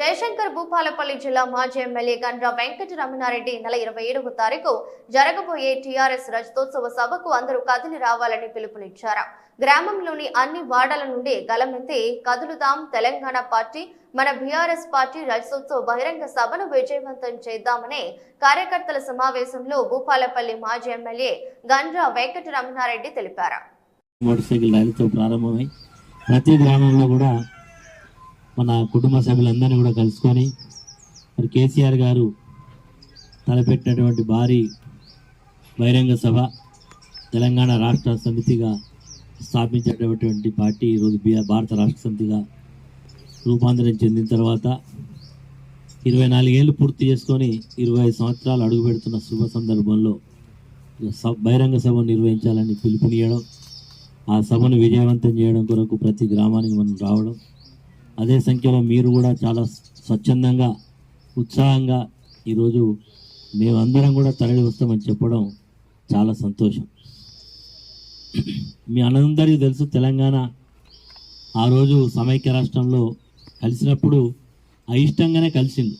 జయశంకర్ భూపాలపల్లి జిల్లా మాజీ ఎమ్మెల్యే గండ్ర వెంకట రమణారెడ్డి నెల ఇరవై ఏడవ తారీఖు జరగబోయే టీఆర్ఎస్ రజతోత్సవ సభకు అందరూ కదిలి రావాలని పిలుపునిచ్చారు. గ్రామంలోని అన్ని వార్డాల నుండి గలమెత్తి కదులుదాం తెలంగాణ పార్టీ మన బీఆర్ఎస్ పార్టీ రజతోత్సవ బహిరంగ సభను విజయవంతం చేద్దామని కార్యకర్తల సమావేశంలో భూపాలపల్లి మాజీ ఎమ్మెల్యే గండ్ర వెంకట రమణారెడ్డి తెలిపారు. మోటార్ సైకిల్ ర్యాలీతో ప్రారంభమై ప్రతి గ్రామంలో కూడా మన కుటుంబ సభ్యులందరినీ కూడా కలుసుకొని మరి కేసీఆర్ గారు తలపెట్టినటువంటి భారీ బహిరంగ సభ తెలంగాణ రాష్ట్ర సమితిగా స్థాపించేటటువంటి పార్టీ ఈరోజు భారత రాష్ట్ర సమితిగా రూపాంతరం చెందిన తర్వాత ఇరవై నాలుగేళ్ళు పూర్తి చేసుకొని ఇరవై ఐదు సంవత్సరాలు అడుగు పెడుతున్న శుభ సందర్భంలో బహిరంగ సభ నిర్వహించాలని పిలుపునియడం ఆ సభను విజయవంతం చేయడం కొరకు ప్రతి గ్రామానికి మనం రావడం అదే సంఖ్యలో మీరు కూడా చాలా స్వచ్ఛందంగా ఉత్సాహంగా ఈరోజు మేమందరం కూడా తరలి వస్తామని చెప్పడం చాలా సంతోషం. మీ అందరికీ తెలుసు తెలంగాణ ఆ రోజు సమైక్య రాష్ట్రంలో కలిసినప్పుడు అయిష్టంగానే కలిసింది.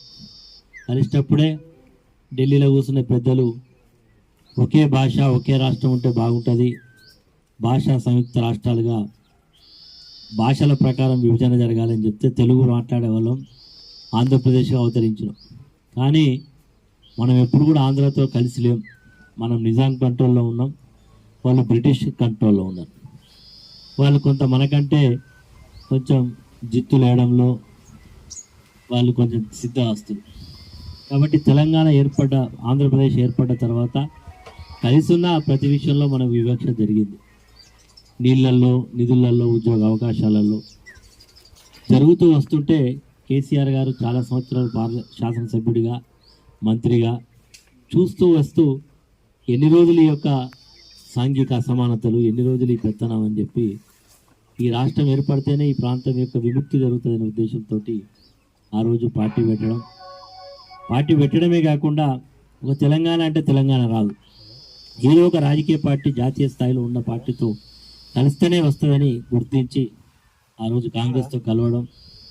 కలిసినప్పుడే ఢిల్లీలో కూర్చున్న పెద్దలు ఒకే భాష ఒకే రాష్ట్రం ఉంటే బాగుంటుంది. భాషా సంయుక్త రాష్ట్రాలుగా భాషల ప్రకారం విభజన జరగాలని చెప్తే తెలుగు మాట్లాడే వాళ్ళం ఆంధ్రప్రదేశ్గా అవతరించినాం. కానీ మనం ఎప్పుడు కూడా ఆంధ్రతో కలిసి లేం. మనం నిజాం కంట్రోల్లో ఉన్నాం. వాళ్ళు బ్రిటిష్ కంట్రోల్లో ఉన్నారు. వాళ్ళు కొంత మనకంటే కొంచెం జిత్తు లేయడంలో వాళ్ళు కొంచెం సిద్ధహస్తులు. కాబట్టి తెలంగాణ ఏర్పడ్డ ఆంధ్రప్రదేశ్ ఏర్పడ్డ తర్వాత కలిసి ఉన్న ప్రతి విషయంలో మనకు వివక్ష జరిగింది. నీళ్ళల్లో నిధులలో ఉద్యోగ అవకాశాలలో జరుగుతూ వస్తుంటే కేసీఆర్ గారు చాలా సంవత్సరాలు పార్ల శాసనసభ్యుడిగా మంత్రిగా చూస్తూ వస్తూ ఎన్ని రోజులు ఈ యొక్క సాంఘిక అసమానతలు ఎన్ని రోజులు ఈ పెత్తనం అని చెప్పి ఈ రాష్ట్రం ఏర్పడితేనే ఈ ప్రాంతం యొక్క విముక్తి జరుగుతుందనే ఉద్దేశంతో ఆ రోజు పార్టీ పెట్టడం. పార్టీ పెట్టడమే కాకుండా ఒక తెలంగాణ అంటే తెలంగాణ రాదు. ఏదో ఒక రాజకీయ పార్టీ జాతీయ స్థాయిలో ఉన్న పార్టీతో కలిస్తేనే వస్తుందని గుర్తించి ఆ రోజు కాంగ్రెస్తో కలవడం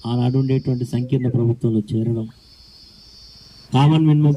ఆనాడు ఉండేటువంటి సంకీర్ణ ప్రభుత్వంలో చేరడం కామన్ మినిమం